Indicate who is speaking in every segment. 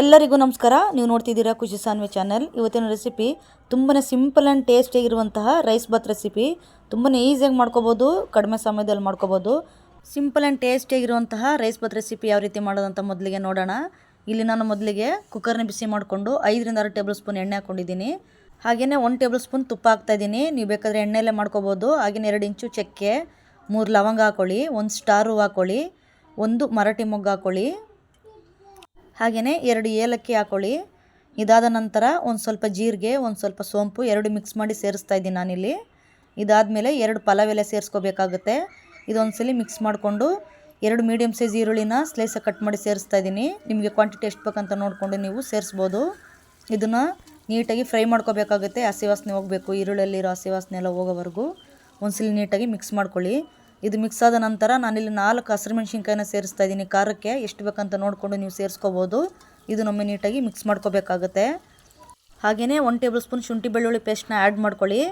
Speaker 1: ಎಲ್ಲರಿಗೂ ನಮಸ್ಕಾರ. ನೀವು ನೋಡ್ತಿದ್ದೀರಾ ಖುಷಿ ಸಾನ್ವಿ ಚಾನಲ್. ಇವತ್ತಿನ ರೆಸಿಪಿ ತುಂಬಾ ಸಿಂಪಲ್ ಆ್ಯಂಡ್ ಟೇಸ್ಟಿಯಾಗಿರುವಂತಹ ರೈಸ್ ಬಾತ್ ರೆಸಿಪಿ ತುಂಬಾ ಈಸಿಯಾಗಿ ಮಾಡ್ಕೋಬೋದು, ಕಡಿಮೆ ಸಮಯದಲ್ಲಿ ಮಾಡ್ಕೋಬೋದು. ಸಿಂಪಲ್ ಆ್ಯಂಡ್ ಟೇಸ್ಟಿಯಾಗಿರುವಂತಹ ರೈಸ್ ಬಾತ್ ರೆಸಿಪಿ ಯಾವ ರೀತಿ ಮಾಡೋದಂತ ಮೊದಲಿಗೆ ನೋಡೋಣ. ಇಲ್ಲಿ ನಾನು ಮೊದಲಿಗೆ ಕುಕ್ಕರ್ನ ಬಿಸಿ ಮಾಡಿಕೊಂಡು ಐದರಿಂದ ಆರು ಟೇಬಲ್ ಸ್ಪೂನ್ ಎಣ್ಣೆ ಹಾಕ್ಕೊಂಡಿದ್ದೀನಿ ಹಾಗೆಯೇ ಒಂದು ಟೇಬಲ್ ಸ್ಪೂನ್ ತುಪ್ಪ ಹಾಕ್ತಾಯಿದ್ದೀನಿ ನೀವು ಬೇಕಾದರೆ ಎಣ್ಣೆಯಲ್ಲೇ ಮಾಡ್ಕೋಬೋದು. ಹಾಗೆಯೇ ಎರಡು ಇಂಚು ಚಕ್ಕೆ, ಮೂರು ಲವಂಗ ಹಾಕ್ಕೊಳ್ಳಿ ಒಂದು ಸ್ಟಾರು ಹಾಕ್ಕೊಳ್ಳಿ ಒಂದು ಮರಾಠಿ ಮೊಗ್ಗು ಹಾಕ್ಕೊಳ್ಳಿ ಹಾಗೆಯೇ ಎರಡು ಏಲಕ್ಕಿ ಹಾಕೊಳ್ಳಿ. ಇದಾದ ನಂತರ ಒಂದು ಸ್ವಲ್ಪ ಜೀರಿಗೆ, ಒಂದು ಸ್ವಲ್ಪ ಸೋಂಪು, ಎರಡು ಮಿಕ್ಸ್ ಮಾಡಿ ಸೇರಿಸ್ತಾ ಇದ್ದೀನಿ ನಾನಿಲ್ಲಿ. ಇದಾದಮೇಲೆ ಎರಡು ಪಲಾವ್ ಎಲೆ ಸೇರಿಸ್ಕೋಬೇಕಾಗುತ್ತೆ ಇದೊಂದ್ಸಲಿ ಮಿಕ್ಸ್ ಮಾಡಿಕೊಂಡು ಎರಡು ಮೀಡಿಯಮ್ ಸೈಜ್ ಈರುಳ್ಳಿನ ಸ್ಲೈಸಾಗಿ ಕಟ್ ಮಾಡಿ ಸೇರಿಸ್ತಾ ಇದ್ದೀನಿ. ನಿಮಗೆ ಕ್ವಾಂಟಿಟಿ ಎಷ್ಟು ಬೇಕಂತ ನೋಡಿಕೊಂಡು ನೀವು ಸೇರಿಸ್ಬೋದು. ಇದನ್ನು ನೀಟಾಗಿ ಫ್ರೈ ಮಾಡ್ಕೋಬೇಕಾಗುತ್ತೆ. ಹಸಿ ವಾಸನೆ ಹೋಗಬೇಕು. ಈರುಳ್ಳಿಯಲ್ಲಿರೋ ಹಸಿ ವಾಸನೆ ಎಲ್ಲ ಹೋಗೋವರೆಗೂ. ಒಂದ್ಸಲಿ ನೀಟಾಗಿ ಮಿಕ್ಸ್ ಮಾಡ್ಕೊಳ್ಳಿ. ಇದು ಮಿಕ್ಸ್ ಆದ ನಂತರ ನಾನಿಲ್ಲಿ ನಾಲ್ಕು ಹಸಿರು ಮೆಣಸಿನ್ಕಾಯಿನ ಸೇರಿಸ್ತಾ ಇದ್ದೀನಿ. ಖಾರಕ್ಕೆ ಎಷ್ಟು ಬೇಕಂತ ನೋಡಿಕೊಂಡು ನೀವು ಸೇರಿಸ್ಕೋಬೋದು. ಇದು ನಮ್ಮ ನೀಟಾಗಿ ಮಿಕ್ಸ್ ಮಾಡ್ಕೋಬೇಕಾಗುತ್ತೆ. ಹಾಗೆಯೇ ಒನ್ ಟೇಬಲ್ ಸ್ಪೂನ್ ಶುಂಠಿ ಬೆಳ್ಳುಳ್ಳಿ ಪೇಸ್ಟ್ನ ಆ್ಯಡ್ ಮಾಡ್ಕೊಳ್ಳಿ.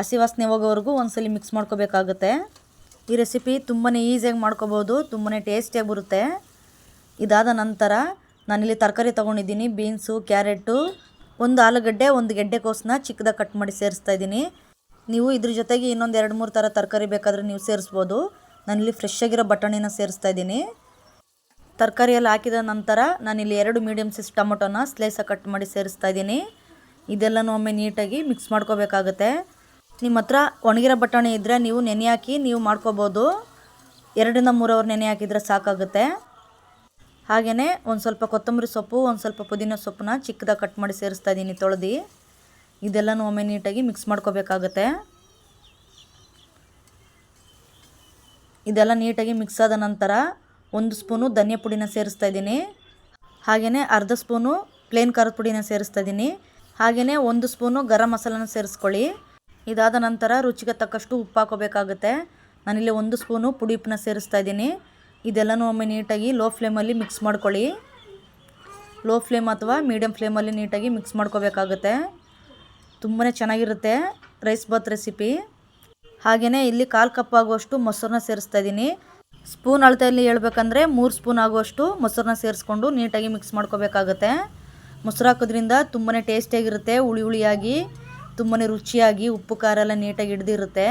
Speaker 1: ಹಸಿ ವಾಸನೆ ಹೋಗೋವರೆಗೂ ಒಂದ್ಸಲಿ ಮಿಕ್ಸ್ ಮಾಡ್ಕೋಬೇಕಾಗುತ್ತೆ. ಈ ರೆಸಿಪಿ ತುಂಬಾ ಈಸಿಯಾಗಿ ಮಾಡ್ಕೋಬೋದು ತುಂಬಾ ಟೇಸ್ಟಿಯಾಗಿ ಬರುತ್ತೆ. ಇದಾದ ನಂತರ ನಾನಿಲ್ಲಿ ತರಕಾರಿ ತೊಗೊಂಡಿದ್ದೀನಿ ಬೀನ್ಸು ಕ್ಯಾರೆಟು ಒಂದು ಆಲೂಗಡ್ಡೆ, ಒಂದು ಗೆಡ್ಡೆಕೋಸನ್ನ ಚಿಕ್ಕದಾಗಿ ಕಟ್ ಮಾಡಿ ಸೇರಿಸ್ತಾ ಇದ್ದೀನಿ. ನೀವು ಇದ್ರ ಜೊತೆಗೆ ಇನ್ನೊಂದು ಎರಡು ಮೂರು ಥರ ತರಕಾರಿ ಬೇಕಾದರೆ ನೀವು ಸೇರಿಸ್ಬೋದು. ನಾನಿಲ್ಲಿ ಫ್ರೆಶ್ ಆಗಿರೋ ಬಟಾಣಿನ ಸೇರಿಸ್ತಾ ಇದ್ದೀನಿ. ತರಕಾರಿಯಲ್ಲಿ ಹಾಕಿದ ನಂತರ ನಾನಿಲ್ಲಿ ಎರಡು ಮೀಡಿಯಮ್ ಸೈಸ್ ಟೊಮೊಟೊನ ಸ್ಲೈಸಾಗಿ ಕಟ್ ಮಾಡಿ ಸೇರಿಸ್ತಾ ಇದ್ದೀನಿ. ಇದೆಲ್ಲನೂ ಒಮ್ಮೆ ನೀಟಾಗಿ ಮಿಕ್ಸ್ ಮಾಡ್ಕೋಬೇಕಾಗುತ್ತೆ. ನಿಮ್ಮ ಹತ್ರ ಒಣಗಿರೋ ಬಟಾಣಿ ಇದ್ದರೆ ನೀವು ನೆನೆ ಹಾಕಿ ನೀವು ಮಾಡ್ಕೋಬೋದು. ಎರಡರಿಂದ ಮೂರು ಅವರ್ ನೆನೆ ಹಾಕಿದರೆ ಸಾಕಾಗುತ್ತೆ. ಹಾಗೆಯೇ ಒಂದು ಸ್ವಲ್ಪ ಕೊತ್ತಂಬರಿ ಸೊಪ್ಪು, ಒಂದು ಸ್ವಲ್ಪ ಪುದೀನ ಸೊಪ್ಪನ್ನ ಚಿಕ್ಕದಾಗಿ ಕಟ್ ಮಾಡಿ ಸೇರಿಸ್ತಾ ಇದ್ದೀನಿ ತೊಳೆದು. ಇದೆಲ್ಲನೂ ಒಮ್ಮೆ ನೀಟಾಗಿ ಮಿಕ್ಸ್ ಮಾಡ್ಕೋಬೇಕಾಗತ್ತೆ. ಇದೆಲ್ಲ ನೀಟಾಗಿ ಮಿಕ್ಸ್ ಆದ ನಂತರ ಒಂದು ಸ್ಪೂನು ಧನಿಯಾ ಪುಡಿನ ಸೇರಿಸ್ತಾ ಇದ್ದೀನಿ. ಹಾಗೆಯೇ ಅರ್ಧ ಸ್ಪೂನು ಪ್ಲೇನ್ ಖಾರದ ಪುಡಿನ ಸೇರಿಸ್ತಾ ಇದ್ದೀನಿ. ಹಾಗೆಯೇ ಒಂದು ಸ್ಪೂನು ಗರಂ ಮಸಾಲನ ಸೇರಿಸ್ಕೊಳ್ಳಿ. ಇದಾದ ನಂತರ ರುಚಿಗೆ ತಕ್ಕಷ್ಟು ಉಪ್ಪು ಹಾಕೋಬೇಕಾಗುತ್ತೆ. ನಾನಿಲ್ಲಿ ಒಂದು ಸ್ಪೂನು ಪುಡಿ ಉಪ್ಪನ್ನ ಸೇರಿಸ್ತಾ ಇದ್ದೀನಿ. ಇದೆಲ್ಲನೂ ಒಮ್ಮೆ ನೀಟಾಗಿ ಲೋ ಫ್ಲೇಮಲ್ಲಿ ಮಿಕ್ಸ್ ಮಾಡ್ಕೊಳ್ಳಿ. ಲೋ ಫ್ಲೇಮ್ ಅಥವಾ ಮೀಡಿಯಮ್ ಫ್ಲೇಮಲ್ಲಿ ನೀಟಾಗಿ ಮಿಕ್ಸ್ ಮಾಡ್ಕೋಬೇಕಾಗುತ್ತೆ. ತುಂಬಾ ಚೆನ್ನಾಗಿರುತ್ತೆ ರೈಸ್ ಬಾತ್ ರೆಸಿಪಿ. ಹಾಗೆಯೇ ಇಲ್ಲಿ ಕಾಲು ಕಪ್ ಆಗುವಷ್ಟು ಮೊಸರನ್ನ ಸೇರಿಸ್ತಾ ಇದ್ದೀನಿ ಸ್ಪೂನ್ ಅಳತೆಯಲ್ಲಿ ಹೇಳ್ಬೇಕಂದ್ರೆ ಮೂರು ಸ್ಪೂನ್ ಆಗುವಷ್ಟು ಮೊಸರನ್ನ ಸೇರಿಸ್ಕೊಂಡು ನೀಟಾಗಿ ಮಿಕ್ಸ್ ಮಾಡ್ಕೋಬೇಕಾಗತ್ತೆ. ಮೊಸರು ಹಾಕೋದ್ರಿಂದ ತುಂಬಾ ಟೇಸ್ಟಿಯಾಗಿರುತ್ತೆ, ಹುಳಿ ಹುಳಿಯಾಗಿ ತುಂಬಾ ರುಚಿಯಾಗಿ, ಉಪ್ಪು ಖಾರ ಎಲ್ಲ ನೀಟಾಗಿ ಹಿಡ್ದಿರುತ್ತೆ.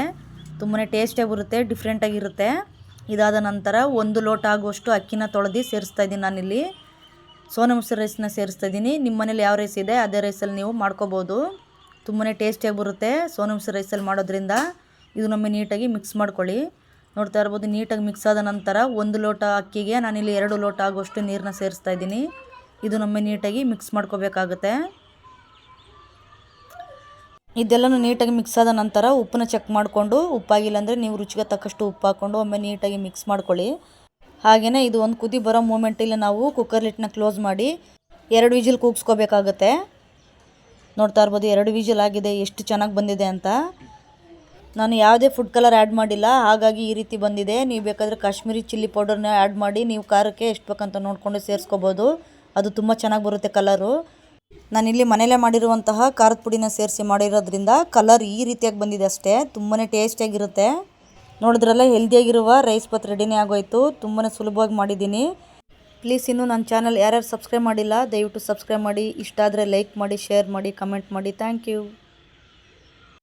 Speaker 1: ತುಂಬಾ ಟೇಸ್ಟಿಯಾಗಿ ಬರುತ್ತೆ ಡಿಫ್ರೆಂಟಾಗಿರುತ್ತೆ ಇದಾದ ನಂತರ ಒಂದು ಲೋಟ ಆಗುವಷ್ಟು ಅಕ್ಕಿನ ತೊಳೆದು ಸೇರಿಸ್ತಾ ಇದ್ದೀನಿ ನಾನಿಲ್ಲಿ. ಸೋನಾ ಮೊಸರು ರೈಸನ್ನ ಸೇರಿಸ್ತಾ ಇದ್ದೀನಿ ನಿಮ್ಮ ಮನೇಲಿ ಯಾವ ರೈಸ್ ಇದೆ, ಅದೇ ರೈಸಲ್ಲಿ ನೀವು ಮಾಡ್ಕೋಬೋದು. ತುಂಬಾ ಟೇಸ್ಟಿಯಾಗಿ ಬರುತ್ತೆ. ಸೋನಮ್ಸಿ ರೈಸಲ್ಲಿ ಮಾಡೋದ್ರಿಂದ ಇದು ನಮಗೆ ನೀಟಾಗಿ ಮಿಕ್ಸ್ ಮಾಡ್ಕೊಳ್ಳಿ. ನೋಡ್ತಾ ಇರ್ಬೋದು, ನೀಟಾಗಿ ಮಿಕ್ಸ್ ಆದ ನಂತರ ಒಂದು ಲೋಟ ಅಕ್ಕಿಗೆ ನಾನಿಲ್ಲಿ ಎರಡು ಲೋಟ ಆಗುವಷ್ಟು ನೀರನ್ನ ಸೇರಿಸ್ತಾ ಇದ್ದೀನಿ. ಇದು ನಮಗೆ ನೀಟಾಗಿ ಮಿಕ್ಸ್ ಮಾಡ್ಕೋಬೇಕಾಗುತ್ತೆ. ಇದೆಲ್ಲನೂ ನೀಟಾಗಿ ಮಿಕ್ಸ್ ಆದ ನಂತರ ಉಪ್ಪನ್ನ ಚೆಕ್ ಮಾಡಿಕೊಂಡು, ಉಪ್ಪಾಗಿಲ್ಲ ಅಂದರೆ ನೀವು ರುಚಿಗೆ ತಕ್ಕಷ್ಟು ಉಪ್ಪು ಹಾಕ್ಕೊಂಡು ಒಮ್ಮೆ ನೀಟಾಗಿ ಮಿಕ್ಸ್ ಮಾಡ್ಕೊಳ್ಳಿ. ಹಾಗೆಯೇ ಇದು ಒಂದು ಕುದಿ ಬರೋ ಮೂಮೆಂಟಲ್ಲಿ ನಾವು ಕುಕ್ಕರ್ ಲಿಟ್ನ ಕ್ಲೋಸ್ ಮಾಡಿ ಎರಡು ವಿಜಿಲ್ ಕೂಗಿಸ್ಕೋಬೇಕಾಗತ್ತೆ. ನೋಡ್ತಾ ಇರ್ಬೋದು, ಎರಡು ವಿಜಲ್ ಆಗಿದೆ, ಎಷ್ಟು ಚೆನ್ನಾಗಿ ಬಂದಿದೆ ಅಂತ. ನಾನು ಯಾವುದೇ ಫುಡ್ ಕಲರ್ ಆ್ಯಡ್ ಮಾಡಿಲ್ಲ, ಹಾಗಾಗಿ ಈ ರೀತಿ ಬಂದಿದೆ. ನೀವು ಬೇಕಾದರೆ ಕಾಶ್ಮೀರಿ ಚಿಲ್ಲಿ ಪೌಡರ್ನ ಆ್ಯಡ್ ಮಾಡಿ, ನೀವು ಖಾರಕ್ಕೆ ಎಷ್ಟು ಬೇಕಂತ ನೋಡಿಕೊಂಡು ಸೇರಿಸ್ಕೋಬೋದು. ಅದು ತುಂಬ ಚೆನ್ನಾಗಿ ಬರುತ್ತೆ ಕಲರು ನಾನಿಲ್ಲಿ ಮನೇಲೇ ಮಾಡಿರುವಂತಹ ಖಾರದ ಪುಡಿನ ಸೇರಿಸಿ ಮಾಡಿರೋದ್ರಿಂದ ಕಲರ್ ಈ ರೀತಿಯಾಗಿ ಬಂದಿದೆ ಅಷ್ಟೇ. ತುಂಬಾ ಟೇಸ್ಟಿಯಾಗಿರುತ್ತೆ ನೋಡಿದ್ರಲ್ಲ ಹೆಲ್ದಿಯಾಗಿರುವ ರೈಸ್ ಬಾತ್ ರೆಡಿನೇ ಆಗೋಯ್ತು. ತುಂಬಾ ಸುಲಭವಾಗಿ ಮಾಡಿದ್ದೀನಿ. ಪ್ಲೀಸ್ ಇನ್ನೂ ನನ್ನ ಚಾನಲ್ ಯಾರ್ಯಾರು ಸಬ್ಸ್ಕ್ರೈಬ್ ಮಾಡಿಲ್ಲ, ದಯವಿಟ್ಟು ಸಬ್ಸ್ಕ್ರೈಬ್ ಮಾಡಿ, ಇಷ್ಟ ಆದರೆ ಲೈಕ್ ಮಾಡಿ, ಶೇರ್ ಮಾಡಿ, ಕಮೆಂಟ್ ಮಾಡಿ. Thank you.